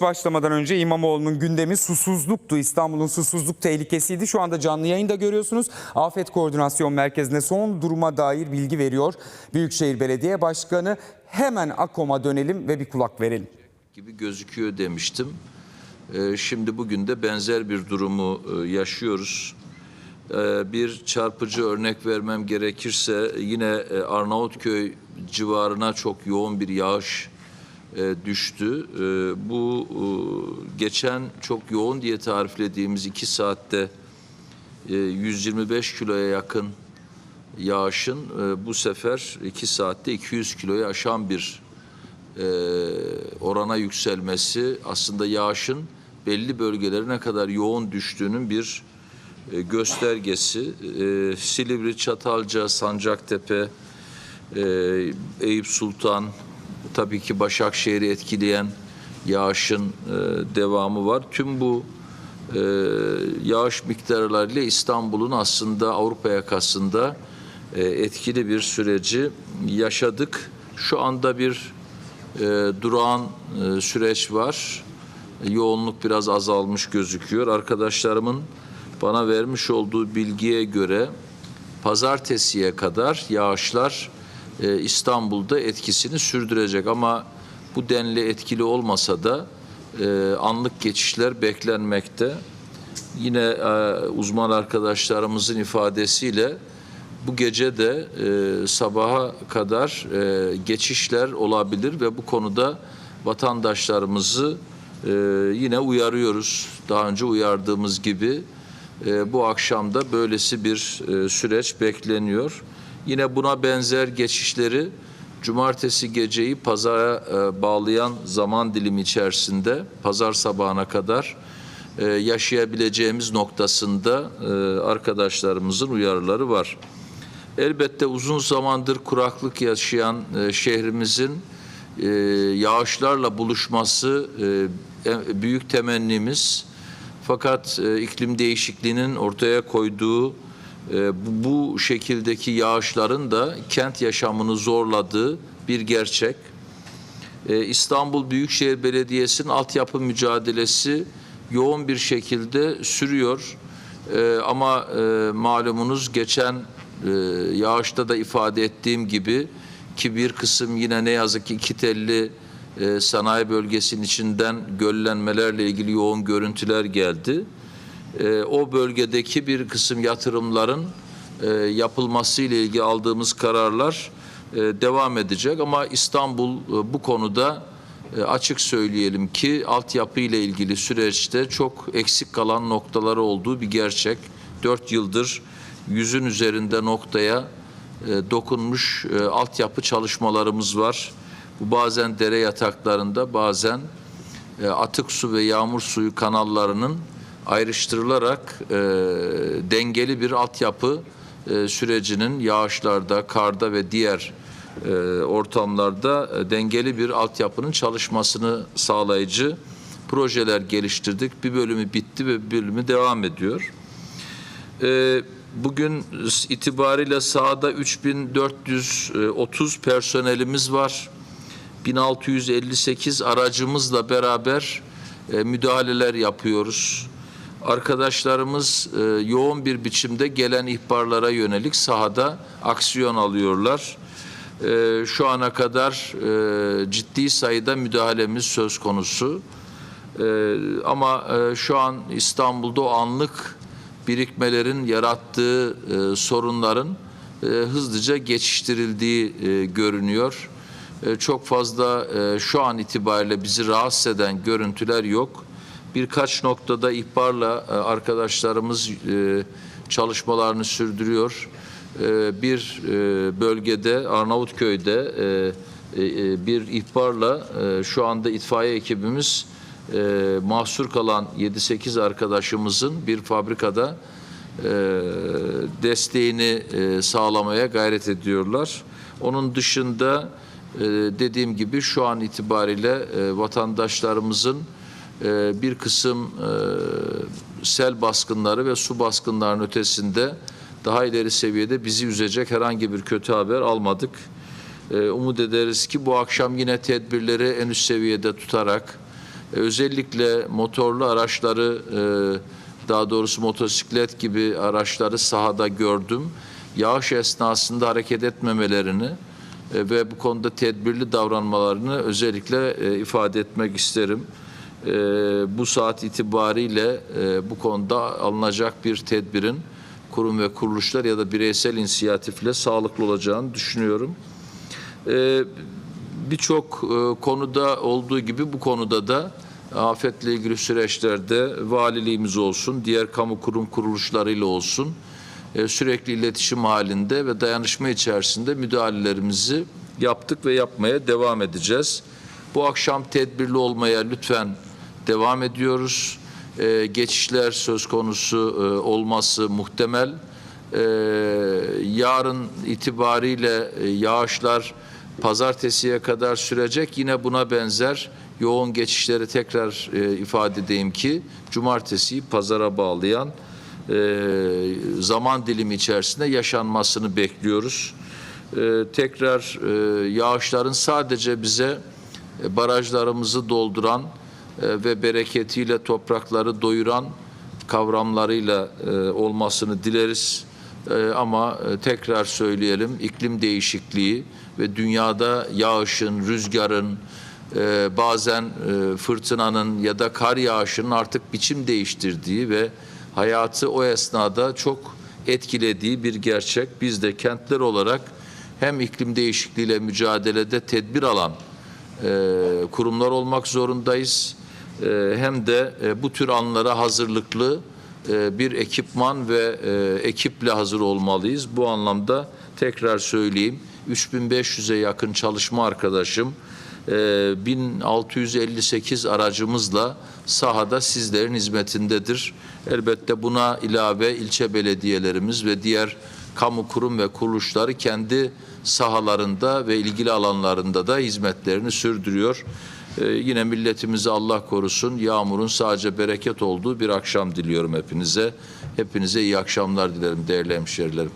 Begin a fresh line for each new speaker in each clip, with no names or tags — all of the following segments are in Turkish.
Başlamadan önce İmamoğlu'nun gündemi susuzluktu. İstanbul'un susuzluk tehlikesiydi. Şu anda canlı yayında görüyorsunuz. Afet Koordinasyon Merkezi'ne son duruma dair bilgi veriyor. Büyükşehir Belediye Başkanı hemen AKOM'a dönelim ve bir kulak verelim.
gibi gözüküyor demiştim. Ee, Şimdi bugün de benzer bir durumu e, yaşıyoruz. Ee, Bir çarpıcı örnek vermem gerekirse yine e, Arnavutköy civarına çok yoğun bir yağış e, düştü. Ee, Bu e, geçen çok yoğun diye tariflediğimiz iki saatte e, 125 kiloya yakın yağışın e, bu sefer iki saatte 200 kiloyu aşan bir e, orana yükselmesi aslında yağışın belli bölgelere ne kadar yoğun düştüğünün bir e, göstergesi. E, Silivri, Çatalca, Sancaktepe, e, Eyüp Sultan, tabii ki Başakşehir'i etkileyen yağışın e, devamı var. Tüm bu e, yağış miktarlarıyla İstanbul'un aslında Avrupa yakasında e, etkili bir süreci yaşadık. Şu anda bir e, durağan e, süreç var. Yoğunluk biraz azalmış gözüküyor. Arkadaşlarımın bana vermiş olduğu bilgiye göre pazartesiye kadar yağışlar e, İstanbul'da etkisini sürdürecek ama bu denli etkili olmasa da e, anlık geçişler beklenmekte. Yine e, uzman arkadaşlarımızın ifadesiyle bu gece de e, sabaha kadar e, geçişler olabilir ve bu konuda vatandaşlarımızı e, yine uyarıyoruz. Daha önce uyardığımız gibi e, bu akşam da böylesi bir e, süreç bekleniyor. Yine buna benzer geçişleri cumartesi geceyi pazara e, bağlayan zaman dilimi içerisinde pazar sabahına kadar e, yaşayabileceğimiz noktasında e, arkadaşlarımızın uyarıları var. Elbette uzun zamandır kuraklık yaşayan şehrimizin yağışlarla buluşması büyük temennimiz. Fakat iklim değişikliğinin ortaya koyduğu bu, bu şekildeki yağışların da kent yaşamını zorladığı bir gerçek. Ee, İstanbul Büyükşehir Belediyesi'nin altyapı mücadelesi yoğun bir şekilde sürüyor. Ee, ama e, malumunuz geçen e, yağışta da ifade ettiğim gibi ki bir kısım yine ne yazık ki iki telli e, sanayi bölgesinin içinden göllenmelerle ilgili yoğun görüntüler geldi. E, o bölgedeki bir kısım yatırımların e, yapılması ile ilgili aldığımız kararlar e, devam edecek ama İstanbul e, bu konuda e, açık söyleyelim ki altyapı ile ilgili süreçte çok eksik kalan noktaları olduğu bir gerçek. Dört yıldır yüzün üzerinde noktaya e, dokunmuş e, altyapı çalışmalarımız var. Bu bazen dere yataklarında bazen e, atık su ve yağmur suyu kanallarının ayrıştırılarak e, dengeli bir altyapı e, sürecinin yağışlarda, karda ve diğer e, ortamlarda e, dengeli bir altyapının çalışmasını sağlayıcı projeler geliştirdik. Bir bölümü bitti ve bir bölümü devam ediyor. E, bugün itibariyle sahada 3430 personelimiz var. 1658 aracımızla beraber e, müdahaleler yapıyoruz. Arkadaşlarımız e, yoğun bir biçimde gelen ihbarlara yönelik sahada aksiyon alıyorlar. E, şu ana kadar e, ciddi sayıda müdahalemiz söz konusu. E, ama e, şu an İstanbul'da anlık birikmelerin yarattığı e, sorunların e, hızlıca geçiştirildiği e, görünüyor. E, çok fazla e, şu an itibariyle bizi rahatsız eden görüntüler yok. Birkaç noktada ihbarla e, arkadaşlarımız e, çalışmalarını sürdürüyor. E, bir bölgede Arnavutköy'de bir ihbarla şu anda itfaiye ekibimiz mahsur kalan 7-8 arkadaşımızın bir fabrikada desteğini sağlamaya gayret ediyorlar. Onun dışında dediğim gibi şu an itibariyle vatandaşlarımızın e, bir kısım e, sel baskınları ve su baskınlarının ötesinde daha ileri seviyede bizi üzecek herhangi bir kötü haber almadık. E, umut ederiz ki bu akşam yine tedbirleri en üst seviyede tutarak E, özellikle motorlu araçları e, daha doğrusu motosiklet gibi araçları sahada gördüm. Yağış esnasında hareket etmemelerini ve bu konuda tedbirli davranmalarını özellikle ifade etmek isterim. E, bu saat itibariyle e, bu konuda alınacak bir tedbirin kurum ve kuruluşlar ya da bireysel inisiyatifle sağlıklı olacağını düşünüyorum. E, Birçok e, konuda olduğu gibi bu konuda da afetle ilgili süreçlerde valiliğimiz olsun, diğer kamu kurum kuruluşlarıyla olsun e, sürekli iletişim halinde ve dayanışma içerisinde müdahalelerimizi yaptık ve yapmaya devam edeceğiz. Bu akşam tedbirli olmaya lütfen devam ediyoruz. E, geçişler söz konusu e, olması muhtemel. E, yarın itibariyle e, yağışlar pazartesiye kadar sürecek. Yine buna benzer yoğun geçişleri tekrar e, ifade edeyim ki cumartesiyi pazara bağlayan e, zaman dilimi içerisinde yaşanmasını bekliyoruz. E, tekrar e, yağışların sadece bize e, barajlarımızı dolduran ve bereketiyle toprakları doyuran kavramlarıyla e, olmasını dileriz. E, ama e, tekrar söyleyelim iklim değişikliği ve dünyada yağışın, rüzgarın, e, bazen e, fırtınanın ya da kar yağışının artık biçim değiştirdiği ve hayatı o esnada çok etkilediği bir gerçek. Biz de kentler olarak hem iklim değişikliğiyle mücadelede tedbir alan e, kurumlar olmak zorundayız. E, hem de e, bu tür anlara hazırlıklı e, bir ekipman ve e, ekiple hazır olmalıyız. Bu anlamda tekrar söyleyeyim 3500'e yakın çalışma arkadaşım e, 1658 aracımızla sahada sizlerin hizmetindedir. Elbette buna ilave ilçe belediyelerimiz ve diğer kamu kurum ve kuruluşları kendi sahalarında ve ilgili alanlarında da hizmetlerini sürdürüyor. Ee, yine milletimizi Allah korusun yağmurun sadece bereket olduğu bir akşam diliyorum hepinize. Hepinize iyi akşamlar dilerim değerli hemşerilerim.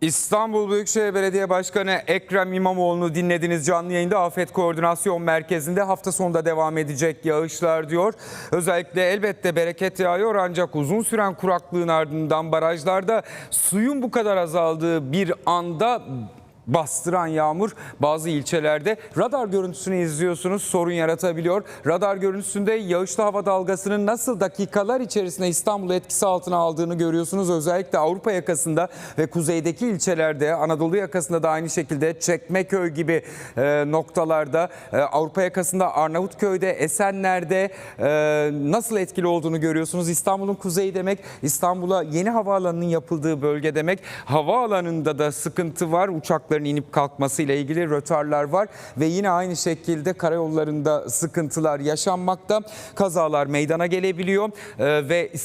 İstanbul Büyükşehir Belediye Başkanı Ekrem İmamoğlu'nu dinlediniz canlı yayında Afet Koordinasyon Merkezi'nde hafta sonunda devam edecek yağışlar diyor. Özellikle elbette bereket yağıyor ancak uzun süren kuraklığın ardından barajlarda suyun bu kadar azaldığı bir anda bastıran yağmur bazı ilçelerde radar görüntüsünü izliyorsunuz sorun yaratabiliyor. Radar görüntüsünde yağışlı hava dalgasının nasıl dakikalar içerisinde İstanbul'u etkisi altına aldığını görüyorsunuz. Özellikle Avrupa yakasında ve kuzeydeki ilçelerde Anadolu yakasında da aynı şekilde Çekmeköy gibi e, noktalarda e, Avrupa yakasında Arnavutköy'de Esenler'de e, nasıl etkili olduğunu görüyorsunuz. İstanbul'un kuzeyi demek İstanbul'a yeni havaalanının yapıldığı bölge demek. Havaalanında da sıkıntı var. Uçakların inip kalkmasıyla ilgili rötarlar var ve yine aynı şekilde karayollarında sıkıntılar yaşanmakta. Kazalar meydana gelebiliyor E, ve